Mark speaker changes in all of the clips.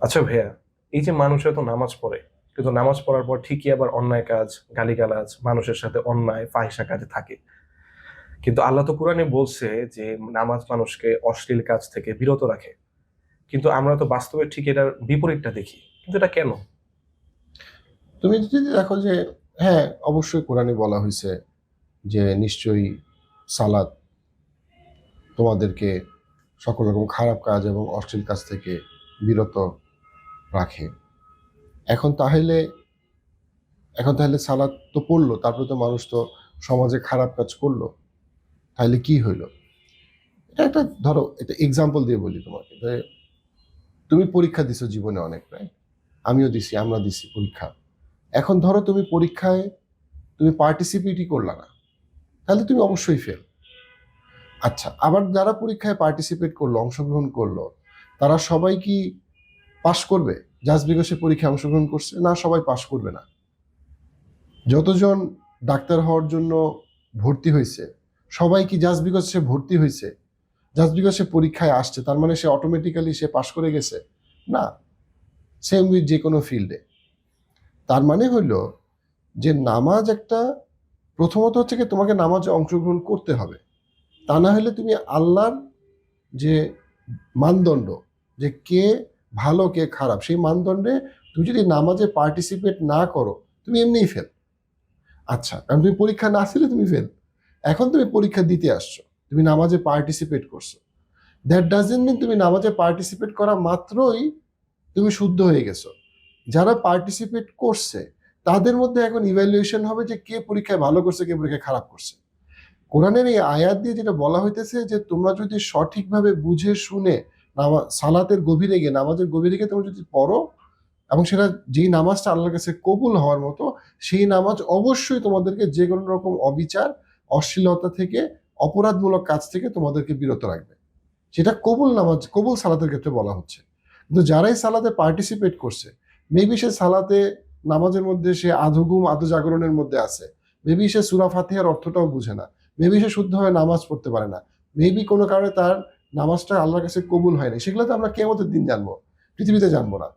Speaker 1: আচ্ছা ভাইয়া, এই যে মানুষের তো নামাজ পড়ে, কিন্তু নামাজ পড়ার পর ঠিকই আবার অন্যায় কাজ, গালিগালাজ, মানুষের সাথে অন্যায় ফাহিসা কাজে থাকে। কিন্তু আল্লাহ তো কোরআনে বলছে যে নামাজ মানুষকে অশ্লীল কাজ থেকে বিরত রাখে। কিন্তু আমরা তো বাস্তবে ঠিক এটার বিপরীতটা দেখি, কিন্তু এটা কেন?
Speaker 2: তুমি যদি দেখো যে হ্যাঁ অবশ্যই কোরআনে বলা হয়েছে যে নিশ্চয়ই সালাদ তোমাদেরকে সকল রকম খারাপ কাজ এবং অশ্লীল কাজ থেকে বিরত রাখে। এখন তাহলে এখন তাহলে সালাদ তো পড়ল, তারপরে তো মানুষ তো সমাজে খারাপ কাজ করল। তাহলে কি হইল? এটা একটা, ধরো, এটা এক্সাম্পল দিয়ে বলি তোমাকে। তুমি পরীক্ষা দিছো জীবনে অনেক রাইট আমিও দিছি, আমরা দিছি পরীক্ষা। এখন ধরো তুমি পরীক্ষায় তুমি পার্টিসিপেটই করলা না, তাহলে তুমি অবশ্যই ফেল আচ্ছা আবার যারা পরীক্ষায় পার্টিসিপেট করল, অংশগ্রহণ করল, তারা সবাই কি পাশ করবে? জাস্ট বিকজ সে পরীক্ষায় অংশগ্রহণ করছে, না সবাই পাশ করবে না। যতজন ডাক্তার হওয়ার জন্য ভর্তি হয়েছে, সবাই কি জাস্ট বিকজ সে ভর্তি হয়েছে? জাস্ট বিকজ সে পরীক্ষায় আসছে, তার মানে সে অটোমেটিক্যালি সে পাশ করে গেছে? না সেম উইথ যে কোনো ফিল্ডে তার মানে হইল যে নামাজ একটা, প্রথমত হচ্ছে কি তোমাকে নামাজে অংশগ্রহণ করতে হবে। তা না হলে তুমি আল্লাহর যে মানদণ্ড, যে কে ভালো কে খারাপ, সেই মানদণ্ডে তুমি যদি নামাজে পার্টিসিপেট না করো, তুমি এমনিই ফেল আচ্ছা কারণ তুমি পরীক্ষা না আসলে তুমি ফেল এখন তুমি পরীক্ষা দিতে আসছো, তুমি নামাজে পার্টিসিপেট করছ। দ্যাট ডাজেন্ট মিন তুমি নামাজে পার্টিসিপেট করা মাত্রই তুমি শুদ্ধ হয়ে গেছো। যারা পার্টিসিপেট করছে, তাদের মধ্যে এখন ইভ্যালুয়েশন হবে যে কে পরীক্ষায় ভালো করছে, কে পরীক্ষায় খারাপ করছে। কোরআনের এই আয়াত দিয়ে যেটা বলা হইতেছে যে তোমরা যদি সঠিকভাবে বুঝে শুনে সালাতের গভীরে গিয়ে, নামাজের গভীরে গিয়ে তোমরা যদি পড়ো, এবং সেটা যেই নামাজটা আল্লাহর কাছে কবুল হওয়ার মতো, সেই নামাজ অবশ্যই তোমাদেরকে যে কোনো রকম অবিচার, অশ্লীলতা থেকে, অপরাধমূলক কাজ থেকে তোমাদেরকে বিরত রাখবে। সেটা কবুল নামাজ, কবুল সালাতের ক্ষেত্রে বলা হচ্ছে। কিন্তু যারাই সালাতে পার্টিসিপেট করছে মেবি সে সালাতে নামাজের মধ্যে সে আধো ঘুম, আধো জাগরণের মধ্যে আছে। মেবি সে সুরা অর্থটাও বুঝে না। মেবি সে শুদ্ধভাবে নামাজ পড়তে পারে না। মেবি কোনো কারণে তার নামাজটা আল্লাহর কাছে কবুল হয় না সেগুলো তো আমরা কেমতের দিন জানব, পৃথিবীতে জানব না।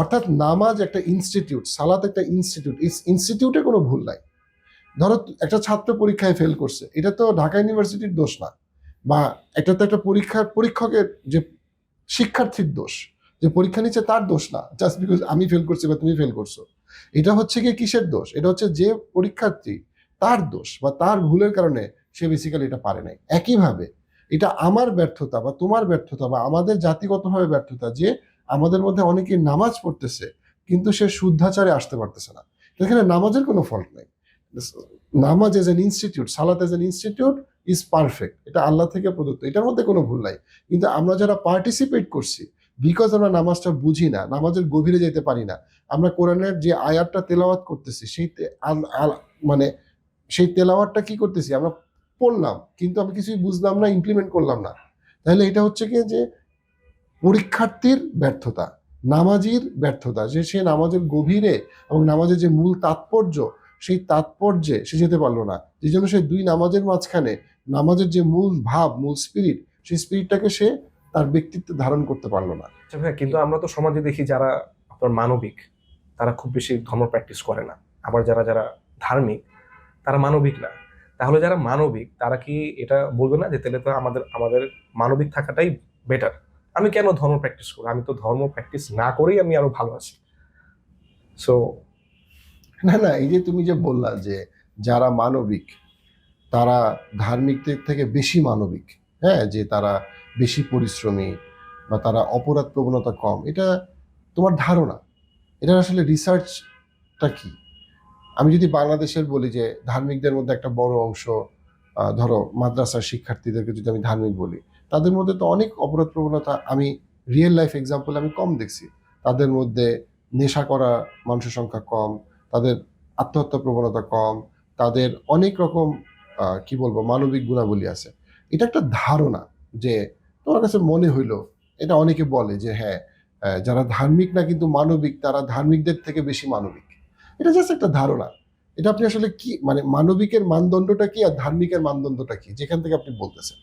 Speaker 2: অর্থাৎ নামাজ একটা ইনস্টিটিউট সালাত একটা ইনস্টিটিউট ইনস্টিটিউটে কোনো ভুল নাই। ধরো একটা ছাত্র পরীক্ষায় ফেল করছে, এটা তো ঢাকা ইউনিভার্সিটির দোষ না। বা এটা তো একটা পরীক্ষার পরীক্ষকের যে শিক্ষার্থীর দোষ, যে পরীক্ষা নিচ্ছে তার দোষ না জাস্ট বিকজ আমি ফেল করছি বা তুমি ফেল করছ। এটা হচ্ছে কি কিসের দোষ? এটা হচ্ছে যে পরীক্ষার্থী তার দোষ বা তার ভুলের কারণে সে বেসিক্যালি এটা পারে নাই। একইভাবে এটা আমার ব্যর্থতা বা তোমার ব্যর্থতা বা আমাদের জাতিগতভাবে ব্যর্থতা যে আমাদের মধ্যে অনেকে নামাজ পড়তেছে, কিন্তু সে শুদ্ধাচারে আসতে পারতেছে না। এখানে নামাজের কোনো ফল্ট নাই। নামাজ এজ এন ইনস্টিটিউট সালাত as an institute is perfect এটা আল্লাহ থেকে প্রদত্ত, এটার মধ্যে কোনো ভুল নাই। কিন্তু আমরা যারা পার্টিসিপেট করছি বিকজ আমরা নামাজটা বুঝি না, নামাজের গভীরে যেতে পারি না, আমরা কোরআনের যে আয়াতটা তেলাওয়াত করতেছি, সেই মানে সেই তেলাওয়াতটা কি করতেছি? আমরা পড়লাম, কিন্তু আমি কিছুই বুঝলাম না ইমপ্লিমেন্ট করলাম না। তাহলে এটা হচ্ছে কি যে, পরীক্ষার্থীর ব্যর্থতা, নামাজির ব্যর্থতা, যে সে নামাজের গভীরে এবং নামাজের যে মূল তাৎপর্য, সেই তাৎপর্যে সে যেতে পারল না। যে জন্য সে দুই নামাজের মাঝখানে, নামাজের যে মূল ভাব, মূল স্পিরিট সেই স্পিরিটটাকে সে তার ব্যক্তিত্ব ধারণ করতে পারল না।
Speaker 1: আচ্ছা ভাইয়া, কিন্তু আমরা তো সমাজে দেখি যারা আপনার মানবিক, তারা খুব বেশি ধর্ম প্র্যাকটিস করে না। আবার যারা যারা ধার্মিক, তারা মানবিক না। তাহলে যারা মানবিক, তারা কি এটা বলবে না যে তাহলে তো আমাদের আমাদের মানবিক থাকাটাই বেটার আমি কেন ধর্ম প্র্যাকটিস করব আমি তো ধর্ম প্র্যাকটিস না করেই আমি আরও ভালো আছি। সো
Speaker 2: না না, এই যে তুমি যে বললা যে যারা মানবিক, তারা ধার্মিকদের থেকে বেশি মানবিক হ্যাঁ? যে তারা বেশি পরিশ্রমী বা তারা অপরাধ প্রবণতা কম, এটা তোমার ধারণা? এটা আসলে রিসার্চটা কি? আমি যদি বাংলাদেশের বলি যে ধার্মিকদের মধ্যে একটা বড় অংশ ধরো মাদ্রাসার শিক্ষার্থীদেরকে যদি আমি ধার্মিক বলি, তাদের মধ্যে তো অনেক অপরাধ প্রবণতা। আমি রিয়েল লাইফ এক্সাম্পল আমি কম দেখছি। তাদের মধ্যে নেশা করা মানুষের সংখ্যা কম, তাদের আত্মহত্যা প্রবণতা কম, তাদের অনেক রকম কি বলব, মানবিক গুণাবলী আছে। এটা একটা ধারণা যে তোমার কাছে মনে হইল, এটা অনেকে বলে যে হ্যাঁ যারা ধার্মিক না কিন্তু মানবিক, তারা ধার্মিকদের থেকে বেশি মানবিক। এটা জাস্ট একটা ধারণা। এটা আপনি আসলে কি মানে মানবিকের মানদণ্ডটা কি আর ধার্মিকের মানদণ্ডটা কি? যেখান থেকে আপনি বলতেছেন।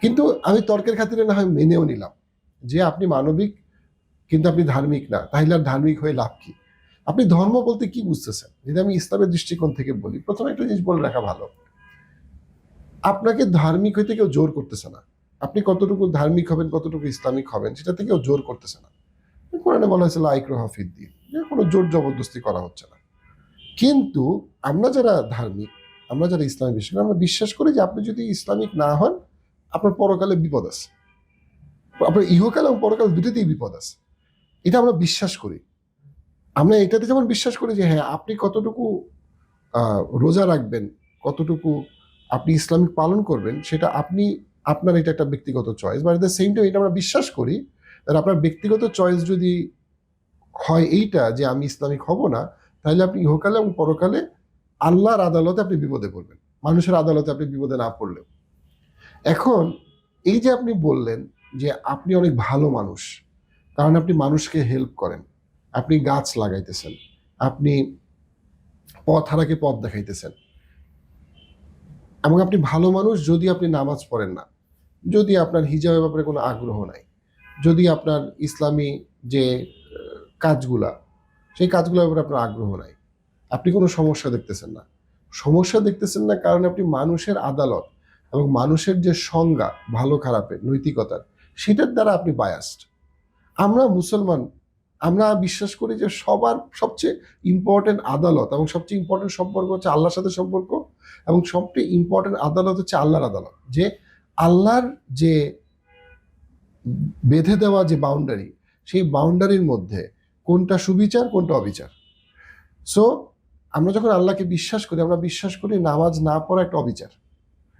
Speaker 2: কিন্তু আমি তর্কের খাতিরে না হয় মেনেও নিলাম যে আপনি মানবিক কিন্তু আপনি ধার্মিক না, তাহলে আর ধার্মিক হয়ে লাভ কি? আপনি ধর্ম বলতে কি বুঝতেছেন? যদি আমি ইসলামের দৃষ্টিকোণ থেকে বলি, প্রথমে একটা জিনিস বলে রাখা ভালো। আপনাকে ধার্মিক হইতে কেউ জোর করতেছে না। আপনি কতটুকু ধার্মিক হবেন, কতটুকু ইসলামিক হবেন সেটা থেকে কেউ জোর করতেছে না। কোরআনে বলা হাফিদ দিয়ে যে কোনো জোর জবরদস্তি করা হচ্ছে না। কিন্তু আমরা যারা ধার্মিক, আমরা যারা ইসলামিক বিশ্বাস, আমরা বিশ্বাস করি যে আপনি যদি ইসলামিক না হন, আপনার পরকালে বিপদ আছে। আপনার ইহকাল এবং পরকাল দুটোতেই বিপদ আছে। এটা আমরা বিশ্বাস করি। আমরা এটাতে যেমন বিশ্বাস করি যে হ্যাঁ আপনি কতটুকু রোজা রাখবেন, কতটুকু আপনি ইসলামিক পালন করবেন, সেটা আপনি, আপনার এটা একটা ব্যক্তিগত choice but the same time এটা আমরা বিশ্বাস করি আপনার ব্যক্তিগত চয়েস যদি হয় এইটা যে আমি ইসলামিক হব না, তাহলে আপনি ইহকালে এবং পরকালে আল্লাহর আদালতে আপনি বিপদে পড়বেন। মানুষের আদালতে আপনি বিপদে না পড়লেও। এখন এই যে আপনি বললেন যে আপনি অনেক ভালো মানুষ, কারণ আপনি মানুষকে হেল্প করেন, আপনি গাছ লাগাইতেছেন, আপনি পথ হারাকে পথ দেখাইতেছেন। এবং আপনি ভালো মানুষ যদি আপনি নামাজ পড়েন না, যদি আপনার হিজাবের ব্যাপারে কোনো আগ্রহ নাই, যদি আপনার ইসলামী যে কাজগুলা, সেই কাজগুলোর ব্যাপারে আপনার আগ্রহ নাই। আপনি কোনো সমস্যা দেখতেছেন না। সমস্যা দেখতেছেন না কারণ আপনি মানুষের আদালত এবং মানুষের যে সংজ্ঞা, ভালো খারাপের, নৈতিকতার, সেটার দ্বারা আপনি বায়াসড আমরা মুসলমান, আমরা বিশ্বাস করি যে সবার সবচেয়ে ইম্পর্টেন্ট আদালত এবং সবচেয়ে ইম্পর্টেন্ট সম্পর্ক হচ্ছে আল্লাহর সাথে সম্পর্ক এবং সবচেয়ে ইম্পর্টেন্ট আদালত হচ্ছে আল্লাহর আদালত। যে আল্লাহর যে বেঁধে দেওয়া যে বাউন্ডারি সেই বাউন্ডারির মধ্যে কোনটা সুবিচার, কোনটা অবিচার। সো আমরা যখন আল্লাহকে বিশ্বাস করি, আমরা বিশ্বাস করি নামাজ না পড়া একটা অবিচার,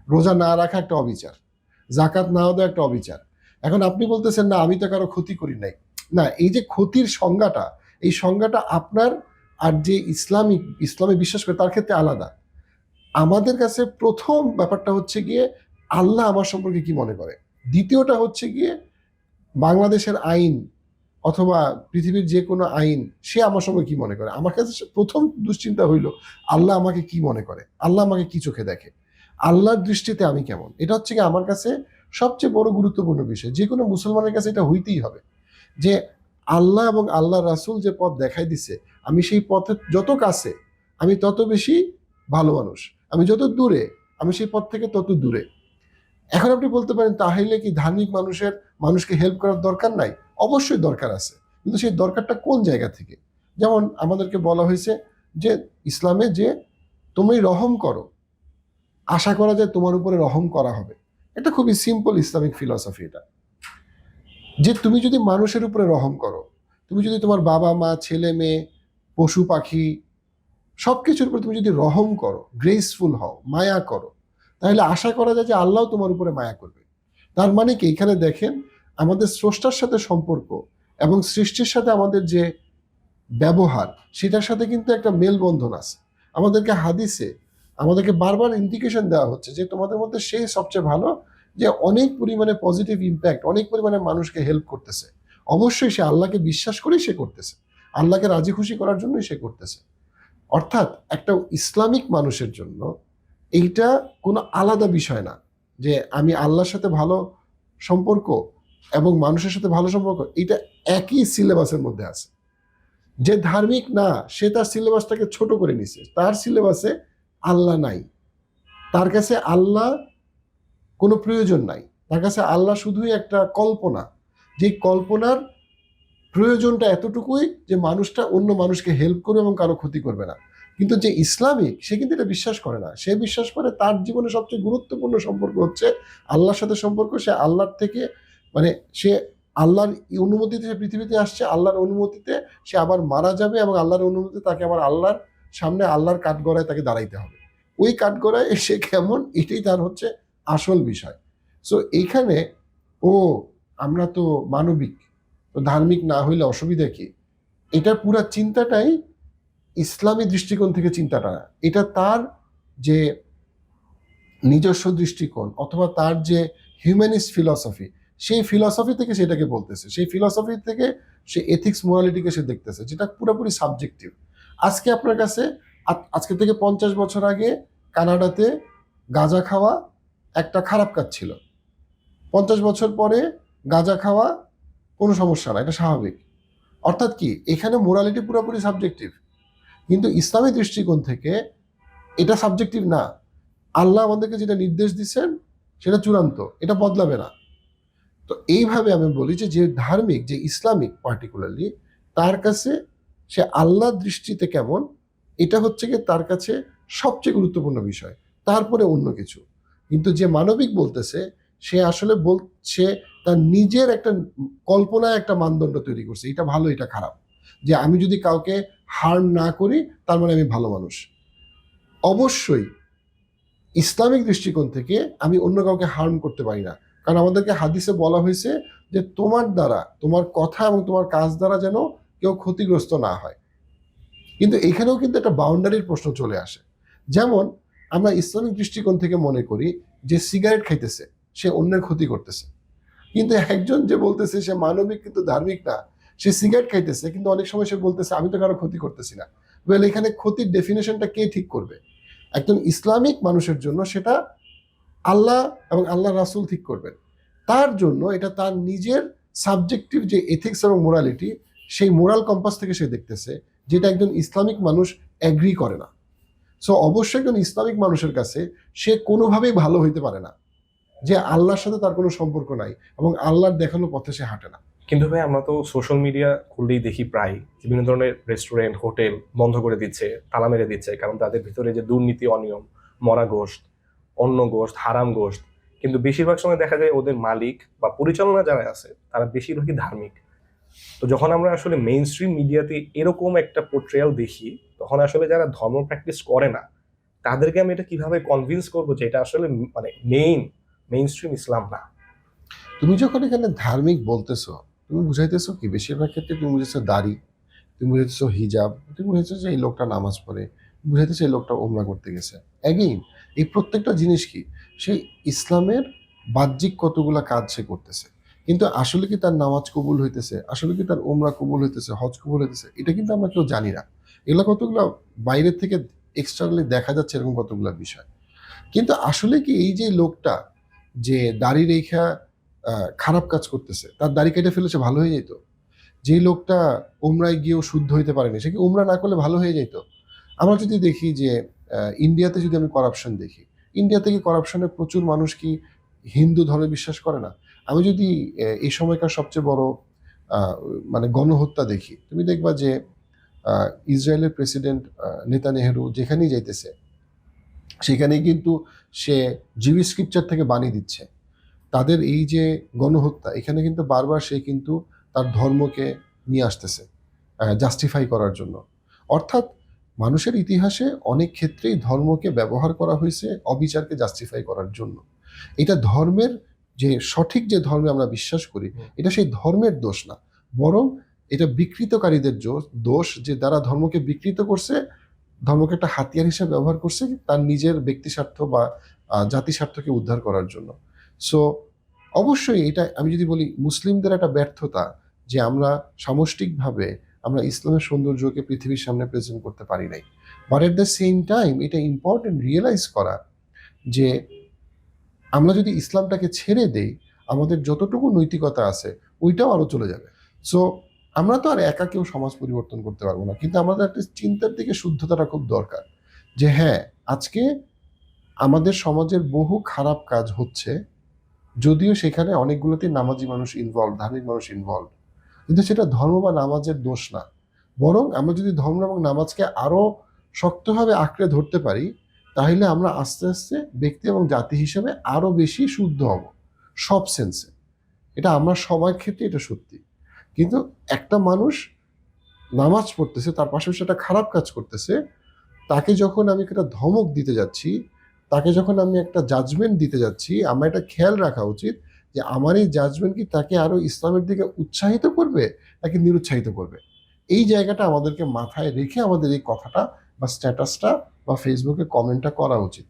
Speaker 2: রোজা না রাখা একটা অবিচার জাকাত না দেওয়া একটা অবিচার। এখন আপনি বলতেছেন, না, আমি তো কারও ক্ষতি করি নাই। না, এই যে ক্ষতির সংজ্ঞাটা, এই সংজ্ঞাটা আপনার আর যে ইসলামিক, ইসলামে বিশ্বাস করে, তার ক্ষেত্রে আলাদা। আমাদের কাছে প্রথম ব্যাপারটা হচ্ছে গিয়ে, আল্লাহ আমার সম্পর্কে কি মনে করে? দ্বিতীয়টা হচ্ছে গিয়ে, বাংলাদেশের আইন অথবা পৃথিবীর যে কোনো আইন, সে আমার সঙ্গে কি মনে করে? আমার কাছে প্রথম দুশ্চিন্তা হইল, আল্লাহ আমাকে কি মনে করে? আল্লাহ আমাকে কি চোখে দেখে? আল্লাহর দৃষ্টিতে আমি কেমন? এটা হচ্ছে কি আমার কাছে সবচেয়ে বড় গুরুত্বপূর্ণ বিষয়। যে কোনো মুসলমানের কাছে এটা হইতেই হবে। যে আল্লাহ এবং আল্লাহ রাসূল যে পথ দেখাই দিছে, আমি সেই পথে যত কাছে, আমি তত বেশি ভালো মানুষ। আমি যত দূরে, আমি সেই পথ থেকে তত দূরে। এখন আপনি বলতে পারেন, তাহলে কি ধার্মিক মানুষের, মানুষকে হেল্প করার দরকার নাই? অবশ্যই দরকার আছে। কিন্তু সেই দরকারটা কোন জায়গা থেকে? যেমন আমাদেরকে বলা হয়েছে যে, ইসলামে যে তুমি রহম করো, আশা করা যায় তোমার উপরে রহম করা হবে। এটা খুবই সিম্পল ইসলামিক ফিলসফি এটা। যে তুমি যদি মানুষের উপরে রহম করো, তুমি যদি তোমার বাবা, মা, ছেলে, মেয়ে, পশু, পাখি সব কিছুর উপরে তুমি যদি রহম করো গ্রেসফুল হও, মায়া করো, তাহলে আশা করা যায় যে আল্লাহ তোমার উপরে মায়া করবে। তার মানে কি? এখানে দেখেন আমাদের স্রষ্টার সাথে সম্পর্ক এবং সৃষ্টির সাথে আমাদের যে ব্যবহার, সেটার সাথে কিন্তু একটা মেলবন্ধন আছে। আমাদেরকে হাদিসে, আমাদেরকে বারবার ইন্ডিকেশন দেওয়া হচ্ছে যে তোমাদের মধ্যে সে সবচেয়ে ভালো, যে অনেক পরিমাণে পজিটিভ ইম্প্যাক্ট অনেক পরিমাণে মানুষকে হেল্প করতেছে। অবশ্যই সে আল্লাহকে বিশ্বাস করেই সে করতেছে। আল্লাহকে রাজি খুশি করার জন্যই সে করতেছে। অর্থাৎ একটা ইসলামিক মানুষের জন্য এইটা কোনো আলাদা বিষয় না যে আমি আল্লাহর সাথে ভালো সম্পর্ক এবং মানুষের সাথে ভালো সম্পর্ক, এটা একই সিলেবাসের মধ্যে আছে। যে ধার্মিক না, সে তার সিলেবাসটাকে ছোট করে নিছে। তার সিলেবাসে আল্লাহ নাই। তার কাছে আল্লাহ কোনো প্রয়োজন নাই। তার কাছে আল্লাহ শুধুই একটা কল্পনা। যে কল্পনার প্রয়োজনটা এতটুকুই যে মানুষটা অন্য মানুষকে হেল্প করবে এবং কারও ক্ষতি করবে না। কিন্তু যে ইসলামিক, সে কিন্তু এটা বিশ্বাস করে না। সে বিশ্বাস করে তার জীবনে সবচেয়ে গুরুত্বপূর্ণ সম্পর্ক হচ্ছে আল্লাহর সাথে সম্পর্ক। সে আল্লাহর থেকে মানে সে আল্লাহর অনুমতিতে সে পৃথিবীতে আসছে, আল্লাহর অনুমতিতে সে আবার মারা যাবে এবং আল্লাহর অনুমতিতে তাকে আবার আল্লাহর সামনে আল্লাহর কাঠগড়ায় তাকে দাঁড়াইতে হবে। ওই কাঠগড়ায় সে কেমন? এটাই তার হচ্ছে আসল বিষয়। সো এইখানে, ও, আমরা তো মানবিক, তো ধার্মিক না হইলে অসুবিধা কি? এটা পুরা চিন্তাটাই ইসলামী দৃষ্টিকোণ থেকে চিন্তাটা। না এটা তার যে নিজস্ব দৃষ্টিকোণ অথবা তার যে হিউম্যানিস্ট ফিলসফি সেই ফিলসফি থেকে সেটাকে বলতেছে। সেই ফিলসফি থেকে সে এথিক্স মোরালিটিকে সে দেখতেছে, যেটা পুরোপুরি সাবজেক্টিভ আজকে আপনার কাছে আজকে থেকে পঞ্চাশ বছর আগে কানাডাতে গাঁজা খাওয়া একটা খারাপ কাজ ছিল। পঞ্চাশ বছর পরে গাঁজা খাওয়া কোনো সমস্যা না, এটা স্বাভাবিক। অর্থাৎ কি, এখানে মোরালিটি পুরোপুরি সাবজেক্টিভ কিন্তু ইসলামী দৃষ্টিকোণ থেকে এটা সাবজেক্টিভ না। আল্লাহ আমাদেরকে যেটা নির্দেশ দিচ্ছেন সেটা চূড়ান্ত, এটা বদলাবে না। তো এইভাবে আমি বলি যে যে ধার্মিক, যে ইসলামিক পার্টিকুলারলি তার কাছে সে আল্লাহ দৃষ্টিতে কেমন, এটা হচ্ছে কি তার কাছে সবচেয়ে গুরুত্বপূর্ণ বিষয়। তারপরে অন্য কিছু। কিন্তু যে মানবিক বলতেছে, সে আসলে বলছে তার নিজের একটা কল্পনায় একটা মানদণ্ড তৈরি করছে। এটা ভালো, এটা খারাপ। যে আমি যদি কাউকে হার্ম না করি, তার মানে আমি ভালো মানুষ। অবশ্যই ইসলামিক দৃষ্টিকোণ থেকে আমি অন্য কাউকে হার্ম করতে পারি না। কারণ আমাদেরকে হাদিসে বলা হয়েছে যে তোমার দ্বারা, তোমার কথা এবং তোমার কাজ দ্বারা যেন কেউ ক্ষতিগ্রস্ত না হয়। কিন্তু এখানেও কিন্তু একটা বাউন্ডারির প্রশ্ন চলে আসে। যেমন আমরা ইসলামিক দৃষ্টিকোণ থেকে মনে করি যে সিগারেট খাইতেছে, সে অন্যের ক্ষতি করতেছে। কিন্তু একজন যে বলতেছে সে মানবিক কিন্তু ধার্মিক না, সে সিগারেট খাইতেছে, কিন্তু অনেক সময় সে বলতেছে, আমি তো কারও ক্ষতি করতেছি না। ওয়েল এখানে ক্ষতির ডেফিনেশনটা কে ঠিক করবে? একজন ইসলামিক মানুষের জন্য সেটা আল্লাহ এবং আল্লাহ রাসুল ঠিক করবেন। তার জন্য এটা তার নিজের সাবজেক্টিভ যে এথিক্স এবং মোরালিটি সেই মোরাল কম্পাস থেকে সে দেখতেছে, যেটা একজন ইসলামিক মানুষ অ্যাগ্রি করে না। সো অবশ্যই একজন ইসলামিক মানুষের কাছে সে কোনোভাবেই ভালো হইতে পারে না, যে আল্লাহর সাথে তার কোনো সম্পর্ক নাই এবং আল্লাহর দেখানো পথে সে হাঁটে না।
Speaker 1: কিন্তু ভাই, আমরা তো সোশ্যাল মিডিয়া খুললেই দেখি প্রায় বিভিন্ন ধরনের রেস্টুরেন্ট হোটেল বন্ধ করে দিচ্ছে, তালা মেরে দিচ্ছে, কারণ তাদের ভিতরে যে দুর্নীতি, অনিয়ম, মরা গোষ্ঠ অন্য গোষ্ঠ, হারাম গোষ্ঠ। কিন্তু বেশিরভাগ সময় দেখা যায় ওদের মালিক বা পরিচালনা যারা আছে, তারা বেশিরভাগই ধার্মিক। তো যখন আমরা আসলে মেইন স্ট্রিম মিডিয়াতে এরকম একটা পোর্ট্রেয়াল দেখি, তখন আসলে যারা ধর্ম প্র্যাকটিস করে না, তাদেরকে আমি এটা কীভাবে কনভিন্স করব যে এটা আসলে মানে মেইন মেইন স্ট্রিম ইসলাম না?
Speaker 2: তুমি যখন এখানে ধার্মিক বলতেছো, তুমি বুঝাইতেছো কি? বেশিরভাগ ক্ষেত্রে তুমি বুঝেছ দাড়ি, তুমি বুঝাইতেছো হিজাব, তুমি বুঝেছ যে এই লোকটা নামাজ পড়ে বুঝাইতেছো এই লোকটা ওমরা করতে গেছে। অ্যাগেইন এই প্রত্যেকটা জিনিস কি? সেই ইসলামের বাহ্যিক কতগুলা কাজ সে করতেছে। কিন্তু আসলে কি তার নামাজ কবুল হইতেছে? আসলে কি তার ওমরা কবুল হইতেছে? হজ কবুল হইতেছে? এটা কিন্তু আমরা কেউ জানি না। এগুলো কতগুলো বাইরের থেকে এক্সট্রালি দেখা যাচ্ছে এরকম কতগুলো বিষয়। কিন্তু আসলে কি এই যে লোকটা যে দাড়ি রেখা খারাপ কাজ করতেছে, তার দাড়ি কেটে ফেলেছে ভালো হয়ে যেত যে লোকটা উমরায় গিয়েও শুদ্ধ হইতে পারেনি, সে কি উমরা না করলে ভালো হয়ে যেত আমরা যদি দেখি যে ইন্ডিয়াতে যদি আমি করাপশন দেখি ইন্ডিয়া থেকে করাপশনে প্রচুর মানুষ কি হিন্দু ধর্মে বিশ্বাস করে না? আমি যদি এই সময়কার সবচেয়ে বড় মানে গণহত্যা দেখি, তুমি দেখবা যে ইসরায়েলের প্রেসিডেন্ট নেতা নেহেরু যেখানেই যাইতেছে, সেখানেই কিন্তু সে জিবি স্ক্রিপচার থেকে বানিয়ে দিচ্ছে। তাদের এই যে গণহত্যা, এখানে কিন্তু বারবার সে কিন্তু তার ধর্মকে নিয়ে আসতেছে জাস্টিফাই করার জন্য। অর্থাৎ মানুষের ইতিহাসে অনেক ক্ষেত্রেই ধর্মকে ব্যবহার করা হয়েছে অবিচারকে জাস্টিফাই করার জন্য। এটা ধর্মের যে সঠিক যে ধর্মে আমরা বিশ্বাস করি এটা সেই ধর্মের দোষ না। বরং এটা বিকৃতকারীদের দোষ যে দ্বারা ধর্মকে বিকৃত করছে ধর্মকে একটা হাতিয়ার হিসেবে ব্যবহার করছে তার নিজের ব্যক্তি স্বার্থ বা জাতি স্বার্থকে উদ্ধার করার জন্য। সো অবশ্যই এটা আমি যদি বলি মুসলিমদের একটা ব্যর্থতা যে আমরা সামষ্টিকভাবে আমরা ইসলামের সৌন্দর্যকে পৃথিবীর সামনে প্রেজেন্ট করতে পারি নাই। But at the same time এটা ইম্পর্টেন্ট রিয়েলাইজ করা যে আমরা যদি ইসলামটাকে ছেড়ে দেই, আমাদের যতটুকু নৈতিকতা আছে, ওইটাও আরও চলে যাবে। সো আমরা তো আর একা কেউ সমাজ পরিবর্তন করতে পারব না। কিন্তু আমাদের একটা চিন্তার দিকে শুদ্ধতাটা খুব দরকার যে হ্যাঁ আজকে আমাদের সমাজের বহু খারাপ কাজ হচ্ছে, যদিও সেখানে অনেকগুলোতে নামাজি মানুষ ইনভলভ ধার্মিক মানুষ ইনভলভ কিন্তু সেটা ধর্ম বা নামাজের দোষ না। বরং আমরা যদি ধর্ম এবং নামাজকে আরও শক্তভাবে আঁকড়ে ধরতে পারি, তাহলে আমরা আস্তে আস্তে ব্যক্তি এবং জাতি হিসেবে আরও বেশি শুদ্ধ হব, সব সেন্সে এটা আমরা সবার ক্ষেত্রে এটা সত্যি। কিন্তু একটা মানুষ নামাজ পড়তেছে, তার পাশাপাশি একটা খারাপ কাজ করতেছে, তাকে যখন আমি একটা ধমক দিতে যাচ্ছি, তাকে যখন আমি একটা জাজমেন্ট দিতে যাচ্ছি, আমার এটা খেয়াল রাখা উচিত যে আমার এই জাজমেন্ট কি তাকে আরও ইসলামের দিকে উৎসাহিত করবে নাকি নিরুৎসাহিত করবে? এই জায়গাটা আমাদেরকে মাথায় রেখে আমাদের এই কথাটা বা স্ট্যাটাসটা বা ফেসবুকে কমেন্টটা করা উচিত।